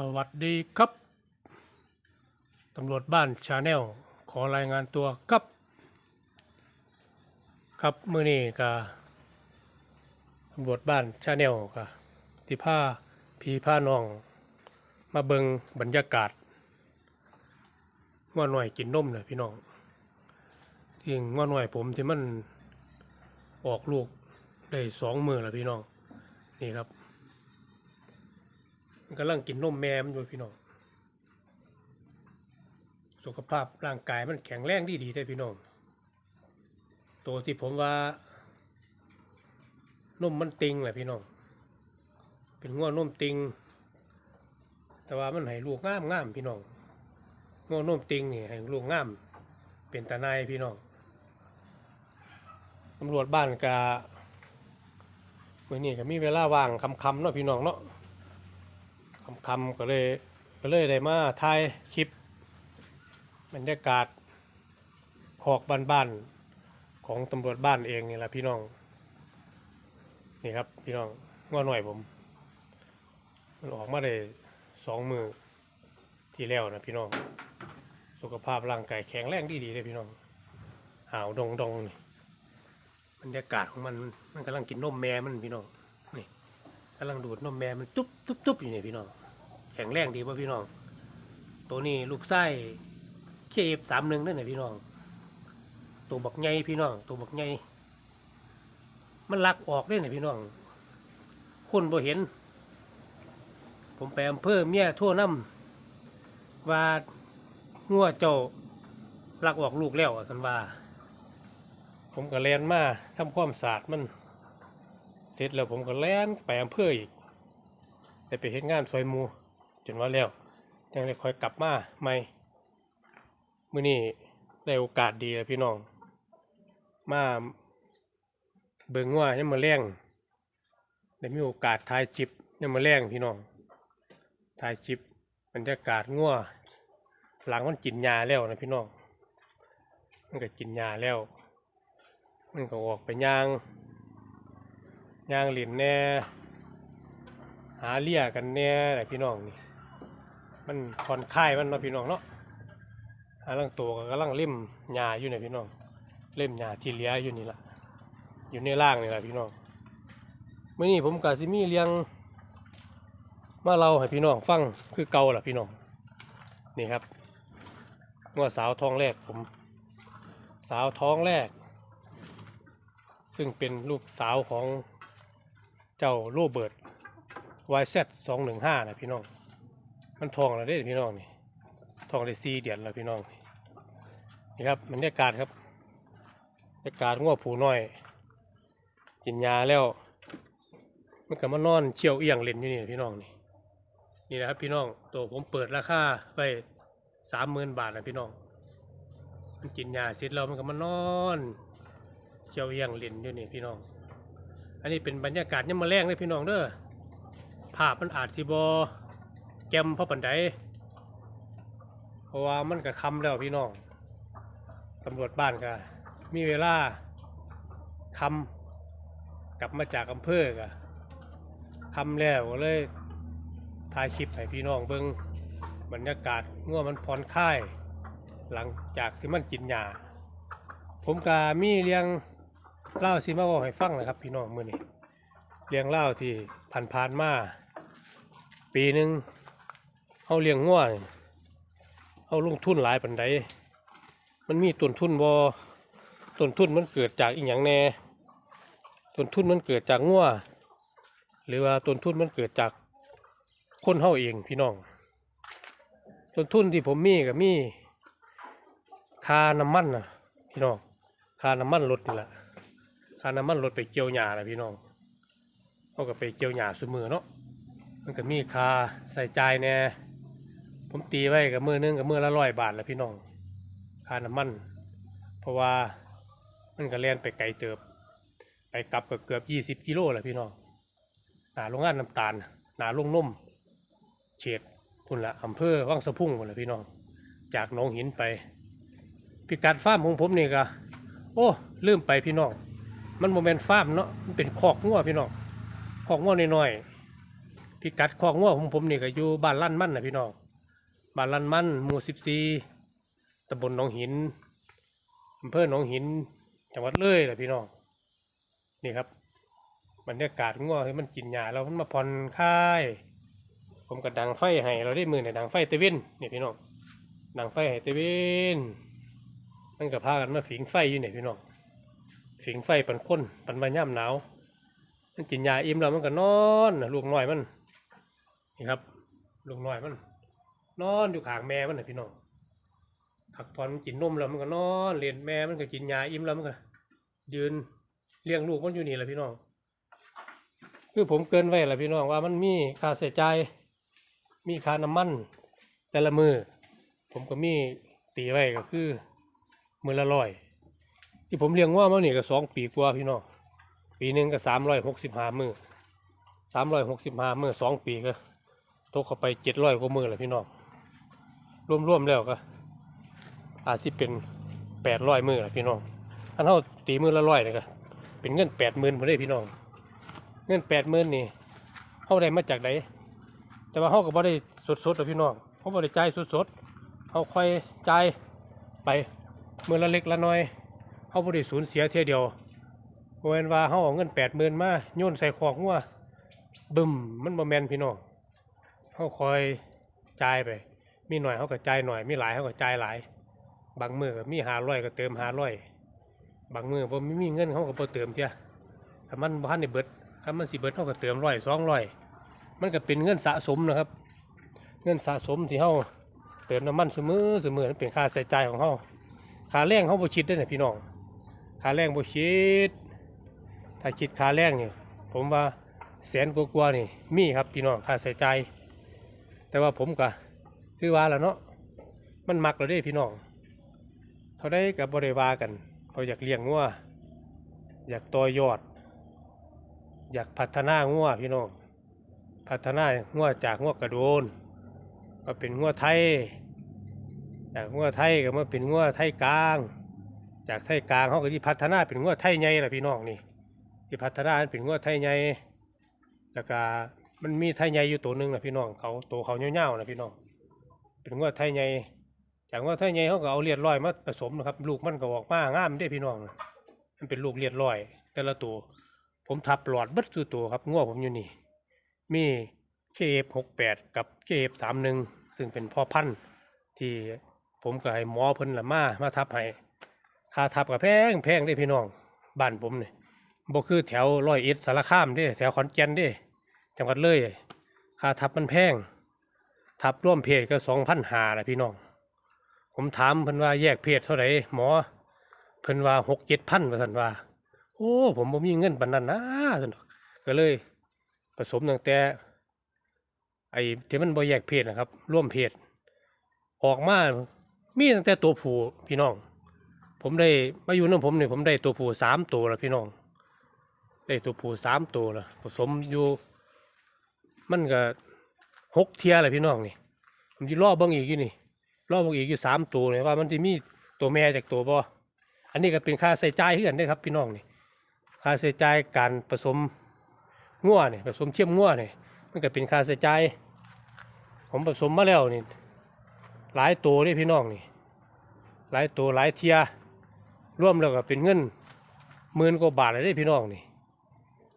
สวัสดีครับ ตำรวจบ้านชาแนลขอรายงานตัวครับ ครับมื่อนี้ก็ตำรวจบ้านชาแนลก็ที่ผ้าพีผ้าน้อง มาเบิงบรรยากาศง้อหน่อยกินนมเลยพี่น้องที่ง้อหน่อยผมที่มันออกลูกได้สองมือแล้วพี่น้องนี่ครับ มันกำลังกินนมแม่มันอยู่พี่น้อง สุขภาพร่างกายมันแข็งแรงดีดีได้พี่น้อง ตัวที่ผมว่านมมันติงแหละพี่น้อง เป็นง้อนมติง แต่ว่ามันให้ลูกงามงามพี่น้องง้อนมติงนี่ให้ลูกงาม เป็นตาในายพี่น้องตำรวจบ้านกาเมื่อนี้ก็มีเวลาว่างคำๆเนาะพี่น้องเนาะ คำๆก็เลยก็เลยได้มาถ่ายคลิปบรรยากาศขอกบ้านๆของตำรวจบ้านเองนี่แหละพี่น้อง นี่ครับพี่น้องง้อหน่อยผม มันออกมาได้สองมือที่แล้วนะพี่น้อง สุขภาพร่างกายแข็งแรงดีดีเลยพี่น้องหาวดงดงนี่บรรยากาศของมันมันกำลังกินนมแม่มันพี่น้องนี่กำลังดูดนมแม่มันจุ๊บจุ๊บจุ๊บอยู่นี่พี่น้อง ข็งแรงดีป่ะพี่น้อง ตัวนี้ลูกไส้เคฟสามหนึ่งนั่นแหละพี่น้อง ตัวบักใหญ่พี่น้อง ตัวบักใหญ่มันลักออกได้ไหนพี่น้อง คนบ่เห็น ผมไปอำเภอเมียทั่วน้ำว่างัวเจ้าลักออกลูกแล้วอะกันว่า ผมก็แลนมาทำความสะอาดมัน เสร็จแล้วผมก็แลนไปอำเภออีกได้ไปเฮ็ดงานซอยมู จนว่าแล้วยังได้คอยกลับมาใหม่มื้อนี้ได้โอกาสดีแล้วพี่น้อง มาเบิ่งว่ายังมาแรงได้มีโอกาสถ่ายคลิปยังมาแรงพี่น้องถ่ายคลิปบรรยากาศงัวหลังมันกินยาแล้วนะพี่น้อง มันก็กินยาแล้ว มันก็ออกไปย่างย่างหลินแน่ หาเลี่ยกันแน่แหละพี่น้องนี่ มันผ่อนคลายมันเนาะพี่น้องเนาะหาลังตัวก็กำลังเล่มหญ้าอยู่เนี่ยพี่น้อง เล่มหญ้าที่เหลี้ยอยู่นี่ละอยู่ในร่างนี่แหละพี่น้องเมื่อนี้ผมกะสิมีเลี้ยงมาเราให้พี่น้องฟังคือเก่าล่ะพี่น้องนี่ครับงวดสาวท้องแรกผม สาวท้องแรก ซึ่งเป็นลูกสาวของเจ้าโรเบิร์ต YZ สองหนึ่งห้านะพี่น้อง มันทองแล้วเด้พี่น้องนี่ทองได้สี่เดือนแล้วพี่น้องนี่ครับบรรยากาศครับบรรยากาศงัวผูน้อยกินยาแล้วมันก็มานอนเชี่ยวเอียงเล่นอยู่นี่พี่น้องนี่นี่นะครับพี่น้องตัวผมเปิดราคาไปสามหมื่นบาทนะพี่น้องมันกินยาเสร็จแล้วมันก็มานอนเชี่ยวเอียงเล่นอยู่นี่พี่น้อง อันนี้เป็นบรรยากาศยามมาแรงเลยพี่น้องเด้อภาพมันอาจสิบอ แกมเพราะปันไดเพราะว่ามันก็คำแล้วพี่น้องตำรวจบ้านก็มีเวลาคำกลับมาจากอำเภอก็คำแล้วก็เลยถ่ายคลิปให้พี่น้องเบิงบรรยากาศง่วงมันผ่อนคลาย หลังจากที่มันกินยาผมก็มีเรียงเล่าสิมาบอกให้ฟังนะครับ พี่น้องมื่อนี้เลี้ยงเล่าที่ผ่านผ่านๆมา ปีหนึ่ง เขาเลี้ยงง่วเขาลงทุนหลายปันใดมันมีต้นทุนบอต้นทุนมันเกิดจากอีหยังแน่ต้นทุนมันเกิดจากง่วหรือว่าต้นทุนมันเกิดจากคนเฮาเองพี่น้องต้นทุนที่ผมมีกับมีค่าน้ำมันนะพี่น้องค่าน้ำมันรถนี่แหละค่าน้ำมันรถไปเกี่ยวหญ้านะพี่น้องเขาก็ไปเกี่ยวหญ้าสมือเนาะมันก็มีค่าใส่ใจแน่ ผมตีไว้กับมือนึงกับมือละร้อยบาทแหละพี่น้องค่าน้ำมัน เพราะว่ามันก็เลียนไปไกลเติบ ไปกลับก็เกือบยี่สิบกิโลแหละพี่น้องหนาโรงงานน้ำตาลหนาลงนุ่มเขตพุ่นละอำเภอวังสะพุ่งพุ่นละพี่น้อง จากหนองหินไป พิกัดฟาร์มของผมนี่ก็โอ้ลืมไปพี่น้อง มันโมเมนฟาร์มเนาะมันเป็นคอกงัวพี่น้องคอกงัวน้อยๆพิกัดคอกงัวของผมนี่ก็อยู่บ้านลั่นมั่นนะพี่น้อง บ้านลันมั่นหมู่สิบสี่ตำบลหนองหินอำเภอหนองหิน จังหวัดเลยแหละพี่น้อง นี่ครับบรรยากาศงัวให้มันกินหญ้าแล้วมันมาผ่อนคลาย ผมก็ดังไฟให้เราได้มือเนี่ยดังไฟเตว่นนี่พี่น้อง ดังไฟให้เตว่นมันก็พากันมาฝิงไฟอยู่เนี่ยพี่น้องฝิงไฟปันค้นปันมาย่ำหนาว มันกินยาอิ่มแล้วมันก็นอนะลูกน้อยมัน นี่ครับ ลูกน้อยมัน นอนอยู่ข้างแม่มันนะพี่น้องผักผ่อนกินนมแล้วมันก็นอนเรียนแม่มันก็กินยาอิ่มแล้วมันก็ยืนเลี้ยงลูกมันอยู่นี่แหละพี่น้อง คือผมเกินไว้แหละพี่น้องว่ามันมีค่าใช้จ่ายมีค่าน้ำมัน แต่ละมือผมก็มีตีไว้ก็คือมือละร้อย ที่ผมเลี้ยงว่ามานี่ก็สองปีกว่าพี่น้องปีหนึ่งก็สามร้อยหกสิบห้ามือสามร้อยหกสิบห้ามือสองปีก็ตกเข้าไปเจ็ดร้อยกว่ามือแหละพี่น้อง รวมๆแล้วก็ อาจสิเป็นแปดร้อยมือแหละพี่น้องอันเท่าตีมือละร้อยเลยก็เป็นเงินแปดหมื่นพอได้พี่น้อง เงินแปดหมื่นนี่เขาได้มาจากไหนแต่ว่าเขาก็บ่ได้สดๆหรอกพี่น้องเขาบ่ได้จ่ายสดๆเขาค่อยจ่ายไปมือละเล็กละน้อยเขาบ่ได้สูญเสียเทียเดียวโมเนว่าเขาเอาเงินแปดหมื่นมาโยนใส่ขอกงัวบึมมันบ่แมนพี่น้องเขาคอยจ่ายไป มีหน่อยเขาก็จ่ายหน่อย มีหลายเขาก็จ่ายหลาย บางมือก็มีหาร้อยก็เติมหาร้อย บางมือบ่มีมีเงินเขาก็บ่เติมเทียถ้ามันพันได้เบิดถ้ามันสิเบิดเขาก็เติมร้อยสองร้อย มันก็เป็นเงินสะสมนะครับ เงินสะสมที่เขาเติมน้ำมันเสมอเสมอนั่นเป็นค่าใช้จ่ายของเขาค่าแรงเขาบ่คิดได้อนะพี่น้องค่าแรงบ่คิด ถ้าคิดค่าแรงเนี่ยผมว่าแสนกว่าๆนี่มีครับพี่น้องค่าใช้จ่ายแต่ว่าผมก็ คือว่าแล้วเนาะมันมักเราได้พี่น้องเท่าได้กับบริวากันเขาอยากเลี้ยงงัวอยากต่อยอด อยากพัฒนางัวพี่น้องพัฒนางัวจากงัวกระโดนก็เป็นงัวไทย จากงัวไทยก็มาเป็นงัวไทยกลาง จากไทยกลางเขาก็ที่พัฒนาเป็นงัวไทยใหญ่ละพี่น้องนี่ที่พัฒนาเป็นงัวไทยใหญ่แล้วก็มันมีไทยใหญ่อยู่ตัวหนึ่งนะพี่น้องเขาตัวเขาเงาวๆนะพี่น้อง เป็นงัวไทยใหญ่จากงัวไทยใหญ่เขาก็เอาเลียดลอยมาผสมนะครับ ลูกมันก็ออกมางามได้พี่น้อง มันเป็นลูกเลียดลอย แต่ละตัว ผมทับหลอดเบัดสู่ตัวครับงัวผมอยู่นี่ มีเคเอฟหกแปดกับเคเอฟสามหนึ่งซึ่งเป็นพ่อพันธุ์ที่ผมก็ให้หมอเพิ่นละมามาทับให้ค่าทับกับแพงแพงได้พี่น้องบ้านผมเนี่ยบ่คือแถวร้อยเอ็ดสารคามเด้แถวขอนแก่นเด้จังหวัดเลยค่าทับมันแพง ทับร่วมเพศก็สองพันหาละพี่น้อง ผมถามเพิ่นว่าแยกเพศเท่าไหร่หมอ เพิ่นว่าหกเจ็ดพันว่าท่นว่า โอ้ ผมบ่มีเงินปานนั้นนะท่านก็เลย ผสมตั้งแต่ ไอ้ที่มันบ่แยกเพศนะครับ ร่วมเพศ ออกมา มีตั้งแต่ตัวผู้พี่น้อง ผมได้มาอยู่น้ำผมเนี่ยผมได้ตัวผู้สามตัวแล้วพี่น้อง ได้ตัวผู้สามตัวแล้วผสมอยู่ มันก็ หกเทียเลยพี่น้องนี่ผมจะล่อเบิ้งอีกอยู่นี่ล่อเบิ้งอีกอยู่สามตัวเนี่ยว่ามันจะมีตัวแม่จากตัวบ่อันนี้ก็เป็นค่าใส่ใจายเพื่อนได้ครับพี่น้องนี่ค่าใส่ใจการผสมงัวเนี่ยผสมเทียมงัวเนี่ยมันก็เป็นค่าใส่ใจผมผสมมาแล้วนี่หลายตัวเลยพี่น้องนี่หลายตัวหลายเทียร่วมแล้วก็เป็นเงินหมื่นกว่าบาทเลยเด้พี่น้องนี่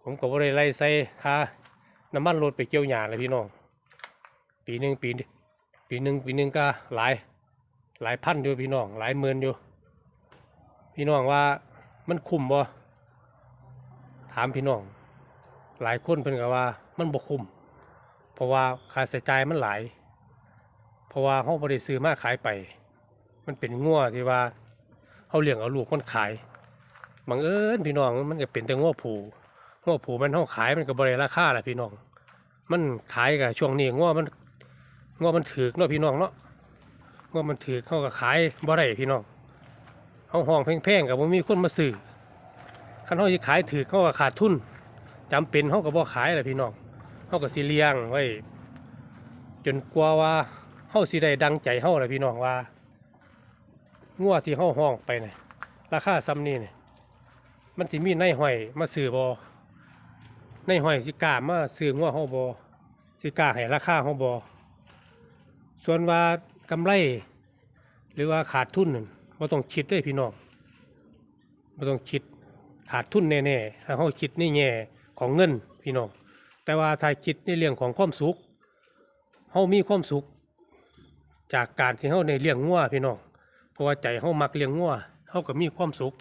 ผมก็บ่ได้ไล่ใส่ค่าน้ำมันรถไปเกี่ยวหญ้าเลยพี่น้อง ปีหนึ่งปีปีหนึ่งปีหนึ่งก็หลายหลายพันอยู่พี่น้องหลายหมื่นอยู่ พี่น้องว่ามันคุ้มบ่ถามพี่น้อง หลายคนเพิ่นก็ว่ามันบ่คุ้มเพราะว่าค่าใช้จ่ายมันหลาย เพราะว่าเฮาบ่ได้ซื้อมาขายไป มันเป็นงัวที่ว่าเขาเลี้ยงเอาลูกมันขายบังเอิญพี่น้องมันก็เป็นแต่งัวผูงัวผูมันเขาขายมันก็บริราคาแหละพี่น้อง มันขายกับช่วงนี้งัวมัน งัวมันถือกเนาะพี่น้องเนาะงัวมันถือกเขาก็ขายบ่ได้พี่น้องเขาห้องแพงๆกับว่ามีคนมาซื้อคันเขาจะขายถือกเขาก็ขาดทุนจำเป็นเขาก็บ่ขายแหละพี่น้องเขาก็สิเลี้ยงไว้ จนกลัวว่าเขาสิได้ดังใจเขาแหละพี่น้องว่างัวที่เขาห้องไปเนี่ยราคาซ้ำนี่เนี่ยมันสิมีในห้อยมาซื้อบอในห้อยสิกามาซื้องัวเขาบอสิกาให้ราคาเฮาบ่ ส่วนว่ากำไร หรือว่าขาดทุนนั่นบ่ต้องคิดเลยพี่น้องบ่ต้องคิดขาดทุนแน่ๆถ้าเฮาคิดในแง่ของเงินพี่น้องแต่ว่าถ้าคิดในเรื่องของความสุขเฮามีความสุข จากการที่เฮาได้เลี้ยงงัวพี่น้องเพราะว่าใจเฮามักเลี้ยงงัวเฮาก็มีความสุข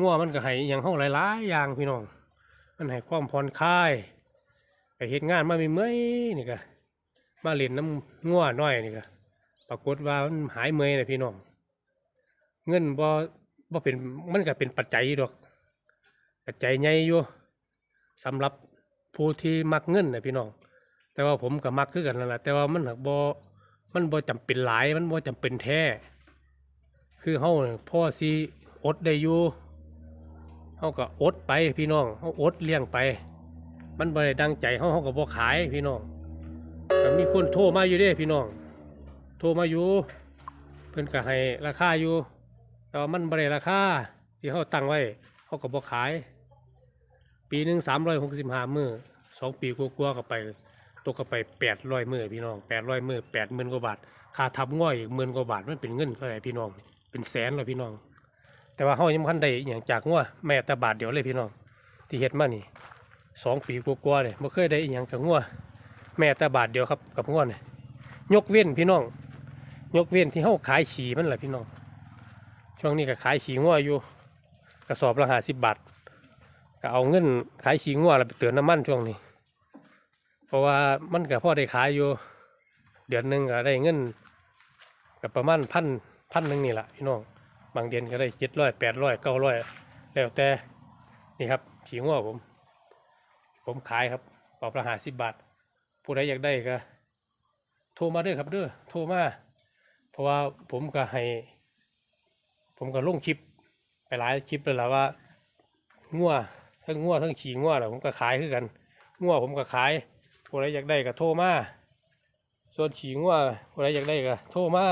งัวมันก็ให้อย่างเฮาหลายๆอย่างพี่น้องมันให้ความผ่อนคลายไปเฮ็ดงานมาไม่เมื่อยนี่ก็ มาเล่นน้ำงัวน้อยนี่ก็ปรากฏว่ามันหายเมยนะพี่น้อง เงินบ่บ่เป็นมันก็เป็นปัจจัยดอก ปัจจัยใหญ่อยู่สำหรับผู้ที่มักเงินนะพี่น้อง แต่ว่าผมก็มักคือกันนั่นแหละแต่ว่ามันหักบ่มันบ่จำเป็นหลายมันบ่จำเป็นแท้ คือเฮาพ่อสิอดได้อยู่เฮาก็อดไปพี่น้องเฮาอดเลี้ยงไป มันบ่ได้ดังใจเฮาเฮาก็บ่ขายพี่น้อง ก็มีคนโทรมาอยู่เด้พี่น้อง โทรมาอยู่เพิ่นก็ให้ราคาอยู่แต่ว่ามันบ่ได้ราคาที่เฮาตั้งไว้เฮาก็บ่ขาย ปีหนึ่ง365มื้อยหกสิบห้ามือสองปีกว่าๆก็ไปตกก็ไป800มื้อพี่น้อง800มื้อ80,000กว่าบาทค่าทับง่อยอีกหมื่นกว่าบาทมันเป็นเงินเท่าไหร่พี่น้อง เป็นแสนเลยพี่น้อง แต่ว่าเฮายังบ่ทันได้อย่างจากงัวแม้แต่บาทเดียวเลยพี่น้อง ที่เฮ็ดมานี่สองปีกว่าๆเลยบ่เคยได้อย่างจากงัว แม้แต่บาทเดียวครับกับงัวนี่ยกเว้นพี่น้อง ยกเว้นที่เฮาขายฉี่มันแหละพี่น้อง ช่วงนี้ก็ขายฉี่งัวอยู่กระสอบละ50บบาทก็เอาเงินขายฉี่งัวแล้วไปเติมน้ำมันช่วงนี้ เพราะว่ามันก็พอได้ขายอยู่ เดือนหนึ่งก็ได้เงินกับประมาณพันพันหนึ่งนี่แหละพี่น้องบางเดือนก็ได้เจ็ดร้อยแปดร้อยเก้าร้อยแล้วแต่นี่ครับขี่ง้อผม ผมขายครับปอบละหาสิบบาท ผู้ใดอยากได้ก็โทรมาเด้อครับเด้อโทรมาเพราะว่าผมก็ให้ ผมก็ลงคลิปไปหลายคลิปแล้วล่ะว่างัวทั้งงัวทั้งขี่งัวแหละผมก็ขายคือกันงัวผมก็ขายผู้ใดอยากได้ก็โทรมาส่วนฉีงัวผู้ใดอยากได้ก็โทรมา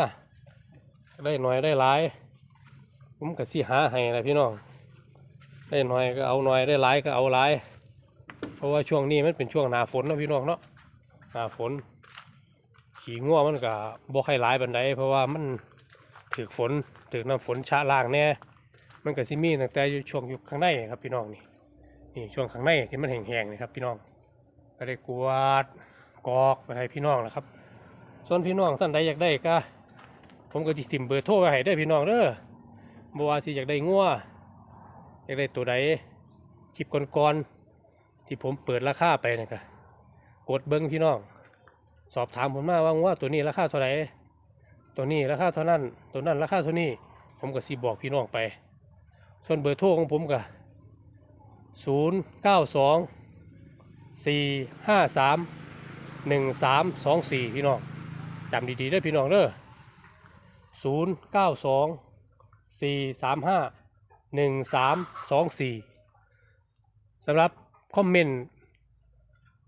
ได้หน่อยได้หลาย ผมก็สิหาให้นะพี่น้องได้หน่อยก็เอาหน่อยได้หลายก็เอาหลาย เพราะว่าช่วงนี้มันเป็นช่วงหนาฝนนะพี่น้องเนาะ หนาฝน ขี่งัวมันก็บ่ค่อยหลายบันไดเพราะว่ามันถือฝนถือน้ำฝนชะล่างแน่มันก็สิมีตั้งแต่ช่วงอยู่ข้างในครับพี่น้องนี่นี่ช่วงข้างในที่มันแห้งๆนี่ครับ พี่น้องก็ได้กวาดกอกไปให้พี่น้องนะครับ ส่วนพี่น้องท่านใดอยากได้ก็ผมก็จิสิมเบอร์โทรไปให้ได้พี่น้องเด้อบ่ว่าสิอยากได้งัวอยากได้ตัวใดคลิปก่อนๆที่ผมเปิดราคาไปนะก็ กดเบิ้งพี่น้อง สอบถามผมมาว่างัวตัวนี้ราคาเท่าไหร่ตัวนี้ราคาเท่านั้น ตัวนั้นราคาเท่านี้ ผมก็สิบอกพี่น้องไป ส่วนเบอร์โทรของผมก็ศูนย์เก้าสองสี่ห้าสามหนึ่งสามสองสี่พี่น้องจำดีๆด้อพี่น้องเด้อศูนย์เก้าสองสี่สามห้าหนึ่งสามสองสี่สำหรับคอมเมนต์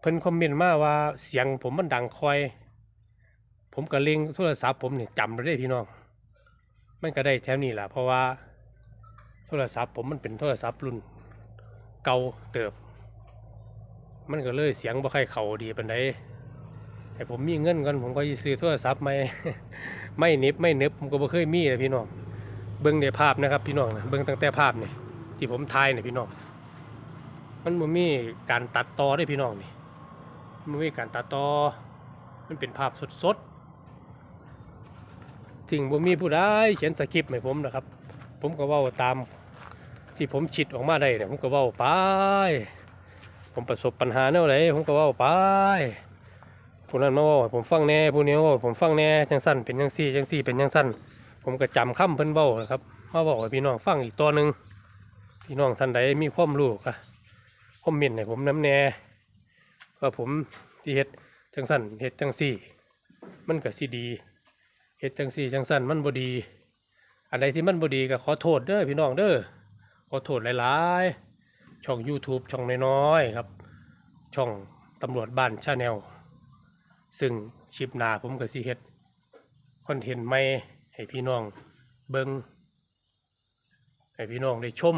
พิ่นคอมเมนต์มาว่าเสียงผมมันดังคอย ผมก็เล็งโทรศัพท์ผมเนี่ยจำได้พี่น้อง มันก็ได้แถวนี้แหละเพราะว่า โทรศัพท์ผมมันเป็นโทรศัพท์รุ่น เก่าเติบ มันก็เลยเสียงบ่ค่อยเข้าดีปานใดให้ผมมีเงินก่อนผมก็ซื้อโทรศัพท์ใหม่ไม่หนิบไม่เน็บผมก็บ่เคยมีเลยพี่น้องเบิ่งในภาพนะครับพี่น้องนะเบิ่งตั้งแต่ภาพนี่ที่ผมถ่ายเนี่ยพี่น้องมันบ่มีการตัดต่อเด้พี่น้องนี่ มันมีการตัดต่อ มันเป็นภาพสดๆถึงบ่มีผู้ใดเขียนสคริปต์ให้ผมนะครับ ผมก็ว้าตามที่ผมคิดออกมาได้เนี่ยผมก็ว้าไป ผมประสบปัญหาแนวไหนผมก็ว้าไปผู้นั้นมาว่าผมฟังแน่ผู้นี้ว่าผมฟังแน่จังสั้นเป็นจังซี่จังซี่เป็นจังสั้นผมก็จำคำเพิ่นเว้านะครับมาบอกให้พี่น้องฟังอีกตัวหนึ่งพี่น้องท่านใดมีความรู้ก็คอมเมนต์ให้ผมน้ำแน่ ว่าผมที่เฮ็ดจังสั้นเฮ็ดจังซี่ มันก็สิดีเฮ็ดจังซี่จังสั้นมันบ่ดี อันใดที่มันบ่ดีก็ขอโทษเด้อพี่น้องเด้อขอโทษหลายๆ ช่อง YouTube ช่องน้อยๆครับ ช่องตำรวจบ้านชาแนลซึ่งชิปหนาผมก็สิเฮ็ดคอนเทนต์ใหม่ให้พี่น้องเบิงให้พี่น้องได้ชม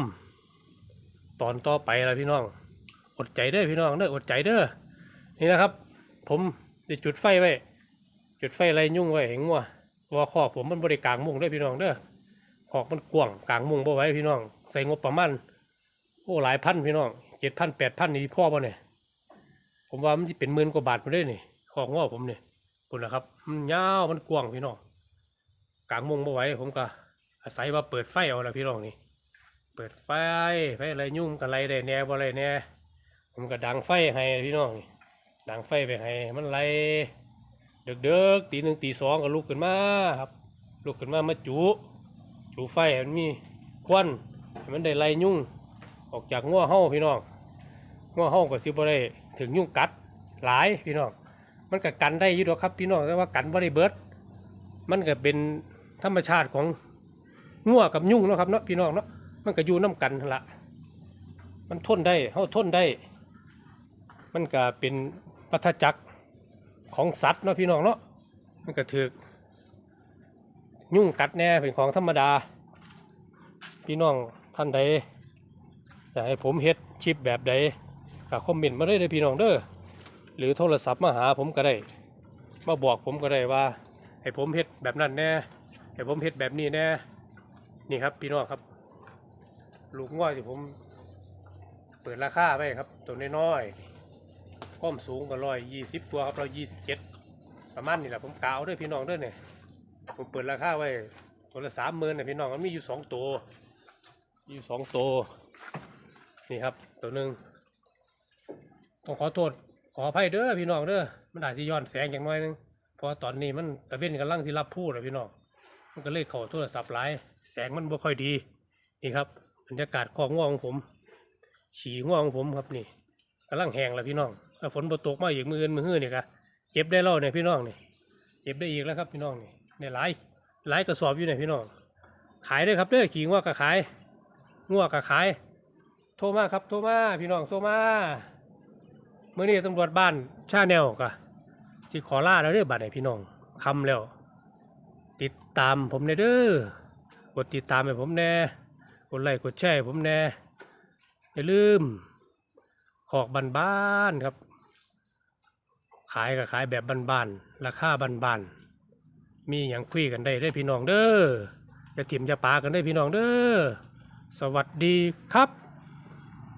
ตอนต่อไปแล้วพี่น้อง อดใจเด้อพี่น้องเด้ออดใจเด้อ นี่นะครับ ผมได้จุดไฟไว้ จุดไฟไรยุ่งไว้ให้งัวเพราว่าคอกผมมันบริกลางมุงด้วยพี่น้องเด้อคอกมันกว้างกลางมุงบ่ไว้พี่น้อง ใส่งบประมาณโอ้หลายพันพี่น้องเจ็ดพันแปดพันนี่พ่อป่ะเนี่ยผมว่ามันจะเป็นหมื่นกว่าบาทมาได้นี่คอกงัวผมเนี่ยคุณนะครับมันยาวมันกว้างพี่น้องกลางมุงบ่ไว้ผมก็อาศัยว่าเปิดไฟเอาละพี่น้องนี่เปิดไฟไฟอะไรยุ่งกับอะไรได้แหน่บ่อะไรแน่ผมก็ดังไฟให้พี่น้องนี่ ดังไฟไปให้มันไล่เด็กๆตีหนึ่งตีสองก็ลุกขึ้นมาครับลุกขึ้นมามาจุจุไฟมันมีควันมันได้ไล่ยุ่งออกจากงัวเห่าพี่น้องงัวเห่าก็สิบ่ไดถึงยุ่งกัดหลายพี่น้องมันก็กันได้อยู่ดอกครับพี่น้องแต่ว่ากันบ่ได้เบิร์ดมันก็เป็นธรรมชาติของงัวกับยุ่งเนาะครับเนาะพี่น้องเนาะมันก็อยู่น้ำกันนั่นละมันทนได้เขาทนได้ มันก็เป็น วัฏจักรของสัตว์เนาะพี่น้องเนาะมันก็ถือกยุ่งกัดแน่เป็นของธรรมดา พี่น้องท่านใดจะให้ผมเฮ็ดชิปแบบใดก็คอมเมนต์มาได้เลยพี่น้องเด้อหรือโทรศัพท์มาหาผมก็ได้ มาบอกผมก็ได้ว่า ให้ผมเฮ็ดแบบนั้นแน่ให้ผมเฮ็ดแบบนี้แน่นี่ครับพี่น้องครับ ลูกง่อยที่ผมเปิดราคาไว้ครับ ตัวน้อยๆ ความสูงก็ร้อยยี่สิบตัวครับร้อยยี่สิบเจ็ดประมาณนี่แหละผมกาวด้วยพี่น้องด้วยเนี่ยผมเปิดราคาไว้ตัวละสามหมื่นเนี่ยพี่น้องมันมีอยู่สองตัวอยู่สองตัวนี่ครับ ตัวหนึ่งต้องขอโทษขออภัยเด้อพี่น้องเด้อมันอาจจะย้อนแสงอย่างน้อยหนึงเพราะตอนนี้มันตะเวนกำลังที่รับพูดเลยพี่น้องมันก็เลยเข้าโทรศัพท์หลายแสงมันบ่ค่อยดีนี่ครับบรรยากาศของง่วของผม ฉี่ง่วของผมครับนี่กำลังแหงแล้วพี่น้อง ถ้าฝนบ่ตกมาอีกมืออื่นมือหื้อนี่ก็เจ็บได้แล้วเนี่ยพี่น้องนี่เจ็บได้อีกแล้วครับพี่น้องนี่เนี่ยหลายหลายกระสอบอยู่เนี่ยพี่น้อง ขายด้วยครับเด้อขี่ง่วก็ขายง่วก็ขาย โทรมาครับโทรมาพี่น้องโทรมาเมื่อนี้ตำรวจบ้านชาแนลก็สิขอล่าแล้วเด้อบัดให้พี่น้องคำแล้ว ติดตามผมเด้อกดติดตามให้ผมแน่กดไลค์กดแชร์ให้ผมแน่อย่าลืมขอกบันบ้านครับ ขายก็ขายแบบบ้านๆราคาบ้านๆมีอย่างคุยกันได้ได้พี่น้องเด้อจะถิ่มอย่าปากันได้พี่น้องเด้อสวัสดีครับ